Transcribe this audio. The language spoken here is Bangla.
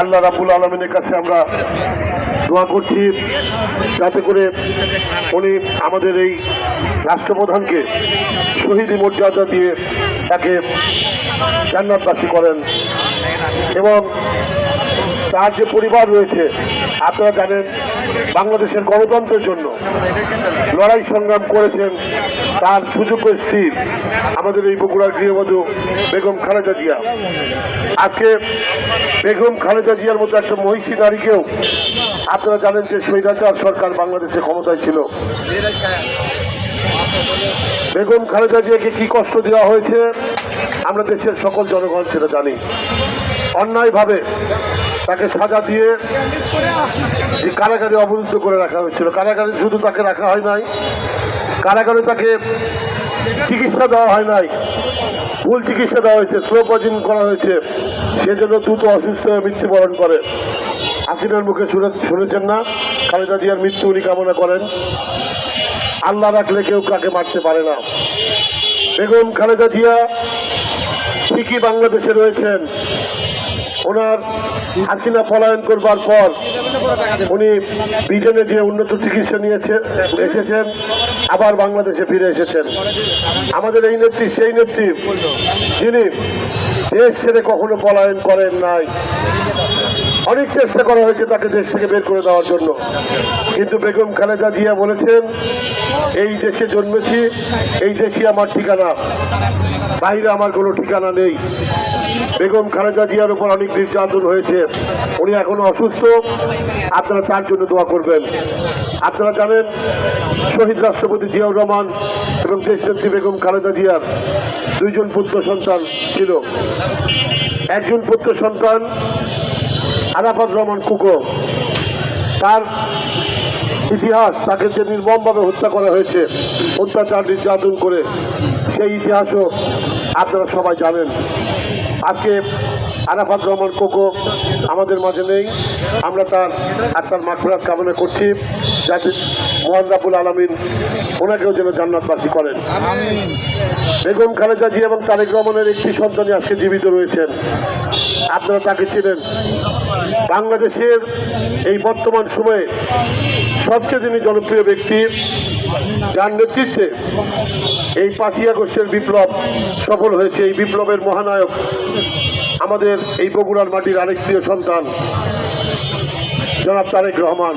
আল্লাহ রাবুল আলমিনের কাছে আমরা দোয়া করছি, যাতে করে উনি আমাদের এই রাষ্ট্রপ্রধানকে শহীদ মর্যাদা দিয়ে তাকে জান্নাতবাসী করেন এবং তার যে পরিবার রয়েছে। আপনারা জানেন, বাংলাদেশের গণতন্ত্রের জন্য লড়াই সংগ্রাম করেছেন তার সুযোগ্য স্ত্রী আমাদের এই বগুড়ার গৃহবধূ বেগম খালেদা জিয়া। আজকে বেগম খালেদা জিয়ার মতো একটা মহিষী নারীকেও আপনারা জানেন যে স্বৈরাচার সরকার বাংলাদেশে ক্ষমতায় ছিল। বেগম খালেদা জিয়াকে কি কষ্ট দেওয়া হয়েছে, আমরা দেশের সকল জনগণ সেটা জানি। অন্যায়ভাবে তাকে সাজা দিয়ে যে কারাগারে অবরুদ্ধ করে রাখা হয়েছিল। কারাগারে শুধু তাকে রাখা হয় নাই, কারাগারে তাকে চিকিৎসা দেওয়া হয় নাই। ভুল চিকিৎসা দেওয়া হয়েছে স্লো পয়জন করা হয়েছে। সেজন্য দ্রুত অসুস্থ হয়ে মৃত্যুবরণ করে। হাসিনার মুখে শুনে শুনেছেন না। খালেদা জিয়ার মৃত্যু উনি কামনা করেন। আল্লাহ রাখলে কেউ কাকে মারতে পারে না। বেগম খালেদা জিয়া ঠিকই বাংলাদেশে রয়েছেন। ওনার হাসিনা পলায়ন করবার পর উনি ব্রিটেনে যে উন্নত চিকিৎসা নিয়েছে, এসেছেন, আবার বাংলাদেশে ফিরে এসেছেন। আমাদের এই নেত্রী, সেই নেত্রী, যিনি দেশ ছেড়ে কখনো পলায়ন করেন নাই। অনেক চেষ্টা করা হয়েছে তাকে দেশ থেকে বের করে দেওয়ার জন্য। কিন্তু বেগম খালেদা জিয়া বলেছেন, এই দেশে জন্মেছি, এই দেশই আমার ঠিকানা। বাইরে আমার কোনো ঠিকানা নেই। বেগম খালেদা জিয়ার উপর অনেক নির্যাতন হয়েছে। উনি এখনও অসুস্থ। আপনারা তার জন্য দোয়া করবেন। আপনারা জানেন, শহীদ রাষ্ট্রপতি জিয়াউর রহমান এবং দেশনেত্রী বেগম খালেদা জিয়ার দুইজন পুত্র সন্তান ছিল। একজন পুত্র সন্তান আরাফাত রহমান কুকো তার ইতিহাস তাকে যে নির্মমভাবে হত্যা করা হয়েছে, অত্যাচার, নির্যাতন করে, সেই ইতিহাসও আপনারা সবাই জানেন। আজকে আরাফাত রহমান কোকো আমাদের মাঝে নেই। আমরা তার আত্মার মাঠফেরাত কামনা করছি। যাতে মোহান আলমিন ওনাকেও যেন জান্নাতবাসী করেন। বেগম খালেদা জি এবং তারেক রহমানের একটি সন্তানই আজকে জীবিত রয়েছেন। আপনারা তাকে চিনেন। বাংলাদেশের এই বর্তমান সময়ে সবচেয়ে যিনি জনপ্রিয় ব্যক্তি, যার নেতৃত্বে এই পাঁচই আগস্টের বিপ্লব সফল হয়েছে। এই বিপ্লবের মহানায়ক আমাদের এই বগুড়ার মাটির আরেক প্রিয় সন্তান জনাব তারেক রহমান।